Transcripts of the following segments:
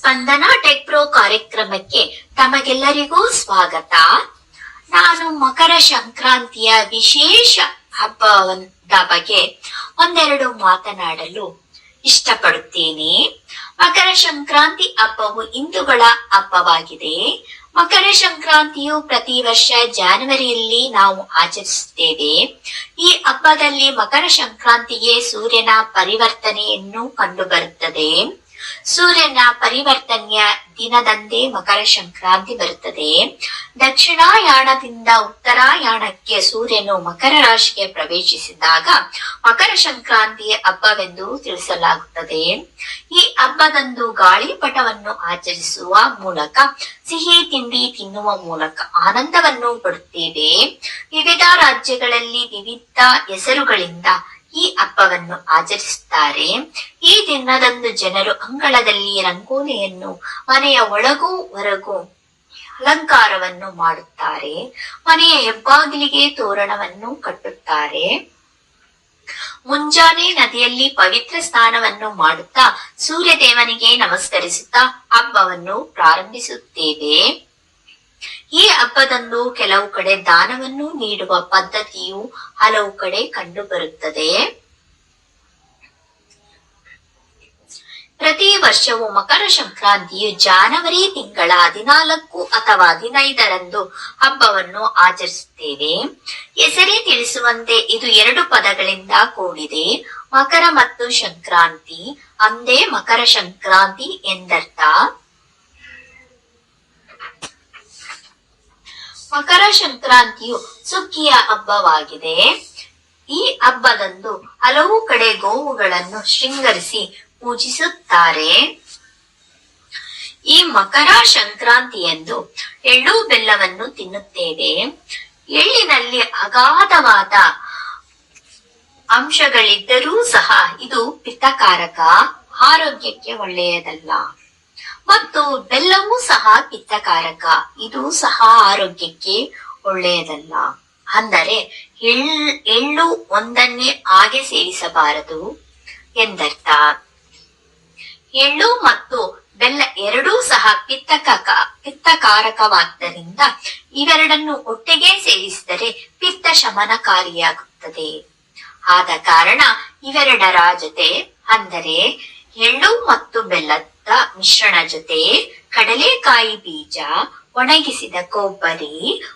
ಸ್ಪಂದನ tech pro ಕಾರ್ಯಕ್ರಮಕ್ಕೆ ತಮಗೆಲ್ಲರಿಗೂ ಸ್ವಾಗತ. ನಾನು ಮಕರ ಸಂಕ್ರಾಂತಿಯ ವಿಶೇಷ ಹಬ್ಬದ ಬಗ್ಗೆ ಒಂದೆರಡು ಮಾತನಾಡಲು ಇಷ್ಟಪಡುತ್ತೇನೆ. ಮಕರ ಸಂಕ್ರಾಂತಿ ಹಬ್ಬವು ಹಿಂದೂಗಳ ಹಬ್ಬವಾಗಿದೆ. ಮಕರ ಸಂಕ್ರಾಂತಿಯು ಪ್ರತಿ ವರ್ಷ ಜಾನ್ವರಿಯಲ್ಲಿ ನಾವು ಆಚರಿಸುತ್ತೇವೆ. ಈ ಹಬ್ಬದಲ್ಲಿ ಮಕರ ಸಂಕ್ರಾಂತಿಗೆ ಸೂರ್ಯನ ಪರಿವರ್ತನೆಯನ್ನು ಕಂಡುಬರುತ್ತದೆ. ಸೂರ್ಯನ ಪರಿವರ್ತನೆಯ ದಿನದಂದೇ ಮಕರ ಸಂಕ್ರಾಂತಿ ಬರುತ್ತದೆ. ದಕ್ಷಿಣಾಯಾಣದಿಂದ ಉತ್ತರಾಯಾಣಕ್ಕೆ ಸೂರ್ಯನು ಮಕರ ರಾಶಿಗೆ ಪ್ರವೇಶಿಸಿದಾಗ ಮಕರ ಸಂಕ್ರಾಂತಿ ಹಬ್ಬವೆಂದು ತಿಳಿಸಲಾಗುತ್ತದೆ. ಈ ಹಬ್ಬದಂದು ಗಾಳಿಪಟವನ್ನು ಆಚರಿಸುವ ಮೂಲಕ, ಸಿಹಿ ತಿಂಡಿ ತಿನ್ನುವ ಮೂಲಕ ಆನಂದವನ್ನು ಪಡುತ್ತೇವೆ ವಿವಿಧ ರಾಜ್ಯಗಳಲ್ಲಿ ವಿವಿಧ ಹೆಸರುಗಳಿಂದ ಈ ಹಬ್ಬವನ್ನು ಆಚರಿಸುತ್ತಾರೆ. ಈ ದಿನದಂದು ಜನರು ಅಂಗಳದಲ್ಲಿ ರಂಗೋಲಿಯನ್ನು ಮನೆಯ ಒಳಗೂ ಹೊರಗೂ ಅಲಂಕಾರವನ್ನು ಮಾಡುತ್ತಾರೆ. ಮನೆಯ ಹೆಬ್ಬಾಗಿಲಿಗೆ ತೋರಣವನ್ನು ಕಟ್ಟುತ್ತಾರೆ. ಮುಂಜಾನೆ ನದಿಯಲ್ಲಿ ಪವಿತ್ರ ಸ್ನಾನವನ್ನು ಮಾಡುತ್ತಾ ಸೂರ್ಯ ದೇವನಿಗೆ ನಮಸ್ಕರಿಸುತ್ತಾ ಹಬ್ಬವನ್ನು ಪ್ರಾರಂಭಿಸುತ್ತೇವೆ. ಈ ಹಬ್ಬದಂದು ಕೆಲವು ಕಡೆ ದಾನವನ್ನು ನೀಡುವ ಪದ್ಧತಿಯು ಹಲವು ಕಡೆ ಕಂಡುಬರುತ್ತದೆ. ಪ್ರತಿ ವರ್ಷವೂ ಮಕರ ಸಂಕ್ರಾಂತಿಯು ಜಾನವರಿ ತಿಂಗಳ ಹದಿನಾಲ್ಕು ಅಥವಾ ಹದಿನೈದರಂದು ಹಬ್ಬವನ್ನು ಆಚರಿಸುತ್ತೇವೆ. ಹೆಸರೇ ತಿಳಿಸುವಂತೆ ಇದು ಎರಡು ಪದಗಳಿಂದ ಕೂಡಿದೆ. ಮಕರ ಮತ್ತು ಸಂಕ್ರಾಂತಿ. ಅಂದೇ ಮಕರ ಸಂಕ್ರಾಂತಿ ಎಂದರ್ಥ. ಮಕರ ಸಂಕ್ರಾಂತಿಯು ಸುಗ್ಗಿಯ ಹಬ್ಬವಾಗಿದೆ. ಈ ಹಬ್ಬದಂದು ಹಲವು ಕಡೆ ಗೋವುಗಳನ್ನು ಶೃಂಗರಿಸಿ ಪೂಜಿಸುತ್ತಾರೆ. ಈ ಮಕರ ಸಂಕ್ರಾಂತಿಯಂದು ಎಳ್ಳು ಬೆಲ್ಲವನ್ನು ತಿನ್ನುತ್ತೇವೆ. ಎಳ್ಳಿನಲ್ಲಿ ಅಗಾಧವಾದ ಅಂಶಗಳಿದ್ದರೂ ಸಹ ಇದು ಪಿತ್ತಕಾರಕ ಆರೋಗ್ಯಕ್ಕೆ ಒಳ್ಳೆಯದಲ್ಲ. ಮತ್ತು ಬೆಲ್ಲವೂ ಸಹ ಪಿತ್ತಕಾರಕ. ಇದು ಸಹ ಆರೋಗ್ಯಕ್ಕೆ ಒಳ್ಳೆಯದಲ್ಲ. ಅಂದರೆ ಎಳ್- ಎಳ್ಳು ಒಂದನ್ನೇ ಹಾಗೆ ಸೇವಿಸಬಾರದು ಎಂದರ್ಥ. ಎಳ್ಳು ಮತ್ತು ಬೆಲ್ಲ ಎರಡೂ ಸಹ ಪಿತ್ತಕ ಪಿತ್ತಕಾರಕವಾದ್ದರಿಂದ ಇವೆರಡನ್ನು ಒಟ್ಟಿಗೆ ಸೇವಿಸಿದರೆ ಪಿತ್ತ ಶಮನಕಾರಿಯಾಗುತ್ತದೆ. ಆದ ಕಾರಣ ಇವೆರಡರ ಜೊತೆ ಅಂದರೆ ಎಳ್ಳು ಮತ್ತು ಮಿಶ್ರಣ ಜೊತೆ ಕಡಲೆಕಾಯಿ ಬೀಜ ಒಣಗಿಸಿದ ಕೊಬ್ಬರಿ,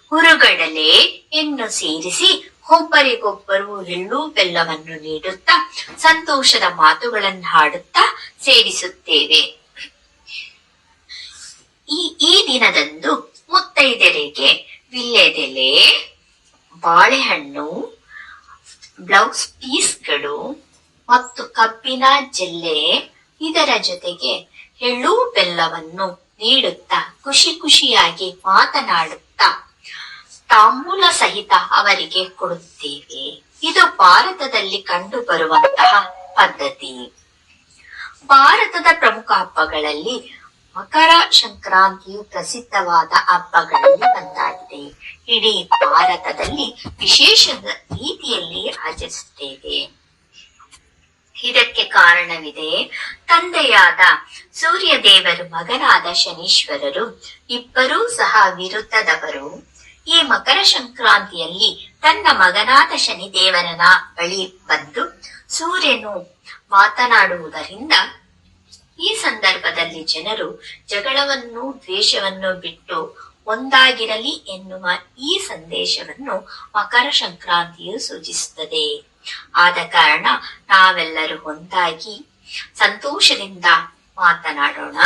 ಹುರುಗಡಲೆ ಎನ್ನು ಸೇರಿಸಿ ಒಬ್ಬರಿಗೊಬ್ಬರು ಎಳ್ಳು ಬೆಲ್ಲವನ್ನು ನೀಡುತ್ತಾ ಸಂತೋಷದ ಮಾತುಗಳನ್ನು ಹಾಡುತ್ತಾ ಸೇವಿಸುತ್ತೇವೆ. ಈ ಈ ದಿನದಂದು ಮುತ್ತೈದೆರೆಗೆ ವಿಲ್ಲೆದೆಲೆ, ಬಾಳೆಹಣ್ಣು, ಬ್ಲೌಸ್ ಪೀಸ್ಗಳು ಮತ್ತು ಕಬ್ಬಿನ ಜಲ್ಲೆ ಇದರ ಜೊತೆಗೆ ಎಳ್ಳು ಬೆಲ್ಲವನ್ನು ನೀಡುತ್ತಾ ಖುಷಿ ಖುಷಿಯಾಗಿ ಮಾತನಾಡುತ್ತಾ ತಾಂಬೂಲ ಸಹಿತ ಅವರಿಗೆ ಕೊಡುತ್ತೇವೆ. ಇದು ಭಾರತದಲ್ಲಿ ಕಂಡು ಬರುವಂತಹ ಪದ್ಧತಿ. ಭಾರತದ ಪ್ರಮುಖ ಹಬ್ಬಗಳಲ್ಲಿ ಮಕರ ಸಂಕ್ರಾಂತಿಯು ಪ್ರಸಿದ್ಧವಾದ ಹಬ್ಬಗಳಲ್ಲಿ ಒಂದಾಗಿದೆ. ಇಡೀ ಭಾರತದಲ್ಲಿ ವಿಶೇಷ ರೀತಿಯಲ್ಲಿ ಆಚರಿಸುತ್ತೇವೆ. ಇದಕ್ಕೆ ಕಾರಣವಿದೆ. ತಂದೆಯಾದ ಸೂರ್ಯದೇವರು ಮಗನಾದ ಶನೀಶ್ವರರು ಇಬ್ಬರೂ ಸಹ ವಿರುದ್ಧದವರು. ಈ ಮಕರ ಸಂಕ್ರಾಂತಿಯಲ್ಲಿ ತನ್ನ ಮಗನಾದ ಶನಿದೇವನ ಬಳಿ ಬಂದು ಸೂರ್ಯನು ಮಾತನಾಡುವುದರಿಂದ ಈ ಸಂದರ್ಭದಲ್ಲಿ ಜನರು ಜಗಳವನ್ನು, ದ್ವೇಷವನ್ನು ಬಿಟ್ಟು ಒಂದಾಗಿರಲಿ ಎನ್ನುವ ಈ ಸಂದೇಶವನ್ನು ಮಕರ ಸಂಕ್ರಾಂತಿಯು ಸೂಚಿಸುತ್ತದೆ. ಆದ ಕಾರಣ ನಾವೆಲ್ಲರೂ ಒಂದಾಗಿ ಸಂತೋಷದಿಂದ ಮಾತನಾಡೋಣ.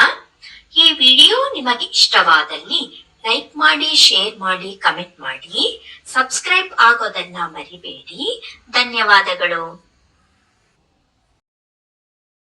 ಈ ವಿಡಿಯೋ ನಿಮಗೆ ಇಷ್ಟವಾದಲ್ಲಿ ಲೈಕ್ ಮಾಡಿ, ಶೇರ್ ಮಾಡಿ, ಕಮೆಂಟ್ ಮಾಡಿ. ಸಬ್ಸ್ಕ್ರೈಬ್ ಆಗೋದನ್ನ ಮರಿಬೇಡಿ. ಧನ್ಯವಾದಗಳು.